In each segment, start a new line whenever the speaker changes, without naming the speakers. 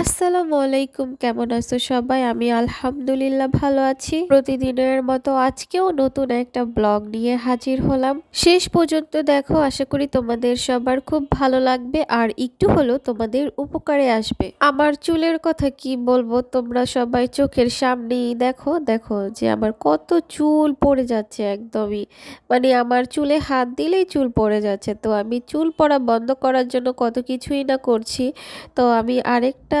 আসসালামু আলাইকুম, কেমন আছো সবাই? আমি আলহামদুলিল্লাহ ভালো আছি। প্রতিদিনের মতো আজকেও নতুন একটা ব্লগ নিয়ে হাজির হলাম। শেষ পর্যন্ত দেখো, আশা করি তোমাদের সবার খুব ভালো লাগবে আর একটু হলেও তোমাদের উপকারে আসবে। আমার চুলের কথা কি বলব? তোমরা সবাই চোখের সামনেই দেখো দেখো যে আমার কত চুল পড়ে যাচ্ছে একদমই। মানে আমার চুলে হাত দিলেই চুল পড়ে যাচ্ছে। তো আমি চুল পড়া বন্ধ করার জন্য কত কিছুই না করছি। তো আমি আরেকটা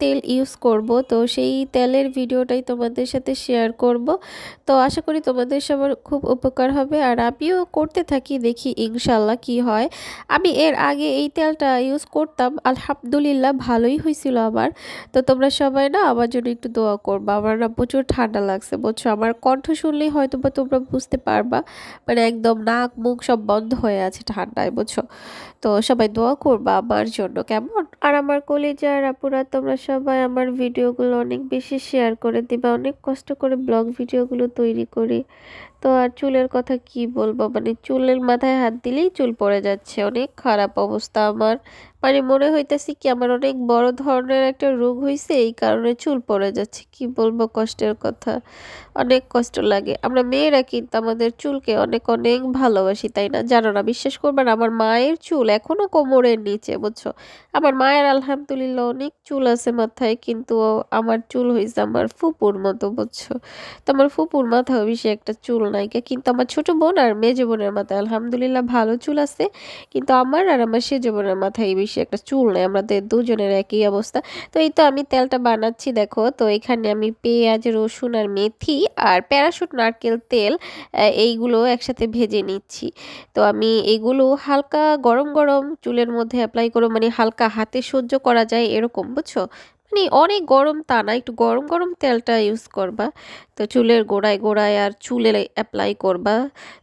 তেল ইউজ করব। তো সেই তেলের ভিডিওটাই তোমাদের সাথে শেয়ার করব। তো আশা করি তোমাদের সবার খুব উপকার হবে। আর আমিও করতে থাকি, দেখি ইনশাল্লাহ কি হয়। আমি এর আগে এই তেলটা ইউজ করতাম। আলহামদুলিল্লাহ ভালোই হয়েছিল আমার। তো তোমরা সবাই না আমার জন্য একটু দোয়া করবা। আমার না প্রচুর ঠান্ডা লাগছে, বুঝছ? আমার কণ্ঠ শুনলেই হয়তো বা তোমরা বুঝতে পারবা। মানে একদম নাক, মুখ সব বন্ধ হয়ে আছে ঠান্ডায়, বুঝছ? তো সবাই দোয়া করবা আমার জন্য, কেমন? আর আমার কলেজার আপুরা, তোমরা সবাই আমার ভিডিওগুলো অনেক বেশি শেয়ার করে দিবা। অনেক কষ্ট করে ব্লগ ভিডিওগুলো তৈরি করি। তো আর চুলের কথা কি বলব? মানে চুলের মাথায় হাত দিলেই চুল পড়ে যাচ্ছে। অনেক খারাপ অবস্থা আমার। মানে মনে হইতেছে কি আমার অনেক বড় ধরনের একটা রোগ হয়েছে এই কারণে চুল পড়ে যাচ্ছে। কি বলব কষ্টের কথা। অনেক কষ্ট লাগে। আমরা মেয়েরা কিন্তু আমাদের চুলকে অনেক অনেক ভালোবাসি, তাই না? জানো না, বিশ্বাস করবেন আমার মায়ের চুল এখনও কোমরের নিচে, বুঝছ? আমার মায়ের আলহামদুলিল্লাহ অনেক চুল আছে মাথায়, কিন্তু আমার চুল হয়েছে আমার ফুপুর মতো, বুঝছ? তো আমার ফুপুর মাথাও বেশি একটা চুল নায়িকা কিন্তু আমার ছোট বোন আর মেজ বোনের মাথায় আলহামদুলিল্লাহ ভালো চুল আছে, কিন্তু আমার আর আমার সেজ বোনের মাথায় বেশি একটা চুল নেই, আমাদের দুজনের একই অবস্থা। তো এই তো আমি তেলটা বানাচ্ছি, দেখো। তো এখানে আমি পেঁয়াজ, রসুন আর মেথি আর প্যারাশুট, নারকেল, তেল এইগুলো একসাথে ভেজে নিচ্ছি। তো আমি এগুলো হালকা গরম গরম চুলের মধ্যে অ্যাপ্লাই করো মানে হালকা হাতে সহ্য করা যায় এরকম, বুঝছ? মানে অনেক গরম তা না একটু গরম গরম তেলটা ইউজ করবা। তো চুলের গোড়ায় গোড়ায় আর চুলে অ্যাপ্লাই করবা।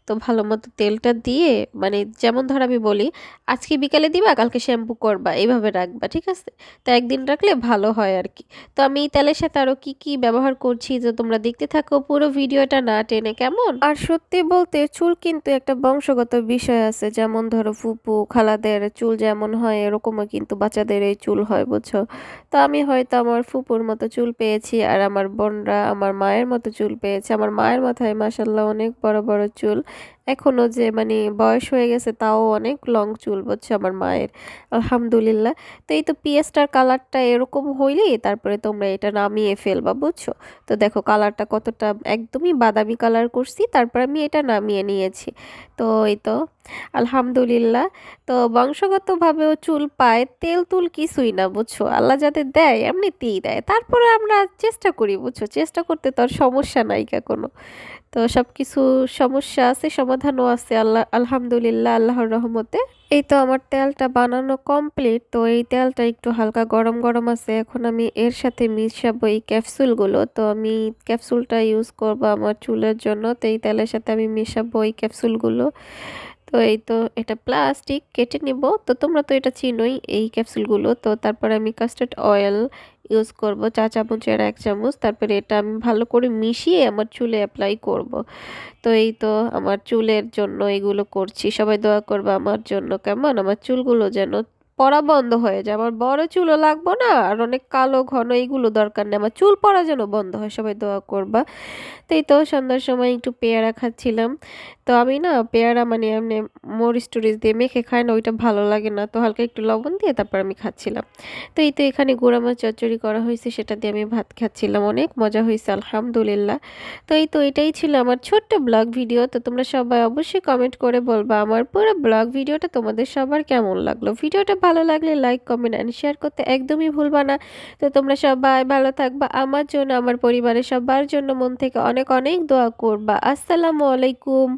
তো ভালো মতো তেলটা দিয়ে মানে যেমন ধর আমি বলি, আজকে বিকালে দিবা, কালকে শ্যাম্পু করবা এইভাবে রাখবা, ঠিক আছে? তো একদিন রাখলে ভালো হয় আর কি তো আমি এই তেলের সাথে আরও কী কী ব্যবহার করছি, যে তোমরা দেখতে থাকো পুরো ভিডিওটা না টেনে, কেমন? আর সত্যি বলতে চুল কিন্তু একটা বংশগত বিষয় আছে। যেমন ধরো ফুপু, খালাদের চুল যেমন হয়, এরকমও কিন্তু বাচ্চাদের এই চুল হয়, বুঝছ? তো আমি হয়তো আমার ফুপুর মতো চুল পেয়েছি আর আমার বোনরা আমার মায়ের মতো চুল পেয়েছে। আমার মায়ের মাথায় মাসাল্লাহ অনেক বড় বড় চুল। এখনও যে মানে বয়স হয়ে গেছে তাও অনেক লং চুল বুঝছে আমার মায়ের। আলহামদুলিল্লাহ। তো এই তো পিঁয়াজটার কালারটা এরকম হইলেই তারপরে তোমরা এটা নামিয়ে ফেলবা বুঝছ? তো দেখো কালারটা কতটা একদমই বাদামি কালার করছি, তারপর আমি এটা নামিয়ে নিয়েছি। তো এই তো, আলহামদুলিল্লাহ। তো বংশগতভাবেও চুল পায়, তেল তুল কিছুই না বুঝছ? আল্লাহ যাতে দেয় এমনিতেই দেয়। তারপরে আমরা চেষ্টা করি, বুঝছ? চেষ্টা করতে তো আর সমস্যা নাই কোনো। তো সব কিছু সমস্যা আছে, সমাধানও আছে আল্লাহ আলহামদুলিল্লাহ, আল্লাহর রহমতে। এই তো আমার তেলটা বানানো কমপ্লিট তো এই তেলটা একটু হালকা গরম গরম আছে। এখন আমি এর সাথে মিশাবো এই ক্যাপসুলগুলো তো আমি ক্যাপসুলটা ইউজ করব আমার চুলের জন্য। তো এই তেলের সাথে আমি মিশাবো এই ক্যাপসুলগুলো তো এই তো এটা প্লাস্টিক কেটে নিব। তো তোমরা তো এটা চিনোই এই ক্যাপসুলগুলো তো তারপরে আমি কাস্টার্ড অয়েল ইউজ করব, চা চামচের এক চামচ। তারপরে এটা আমি ভালো করে মিশিয়ে আমার চুলে অ্যাপ্লাই করব। তো এই তো আমার চুলের জন্য এগুলো করছি। সবাই দোয়া করবে আমার জন্য। কেমন? আমার চুলগুলো যেন পড়া বন্ধ হয়ে যায়। আমার বড় চুলও লাগবো না, আর অনেক কালো, ঘন এইগুলো দরকার নেই। আমার চুল পড়া যেন বন্ধ হয়, সবাই দোয়া করবা। তো এই তো সন্ধ্যার সময় একটু পেয়ারা খাচ্ছিলাম। তো আমি না পেয়ারা মানে এমনি মরিচ টরিচ দিয়ে মেখে খাই না, ওইটা ভালো লাগে না। তো হালকা একটু লবণ দিয়ে তারপর আমি খাচ্ছিলাম। তো এই তো এখানে গুঁড়া মাছ চচ্চড়ি করা হয়েছে, সেটা দিয়ে আমি ভাত খাচ্ছিলাম অনেক, মজা হয়েছে, আলহামদুলিল্লাহ। তো এই তো এটাই ছিল আমার ছোট্ট ব্লগ ভিডিও। তো তোমরা সবাই অবশ্যই কমেন্ট করে বলবা আমার পুরো ব্লগ ভিডিওটা তোমাদের সবার কেমন লাগল। ভিডিওটা ভালো লাগলে লাইক কমেন্ট অ্যান্ড শেয়ার করতে একদমই ভুলবা না। তো তোমরা সবাই ভালো থাকবা। আমার জন্য, আমার পরিবারের সবার জন্য মন থেকে অনেক অনেক দোয়া করবা। আসসালামু আলাইকুম।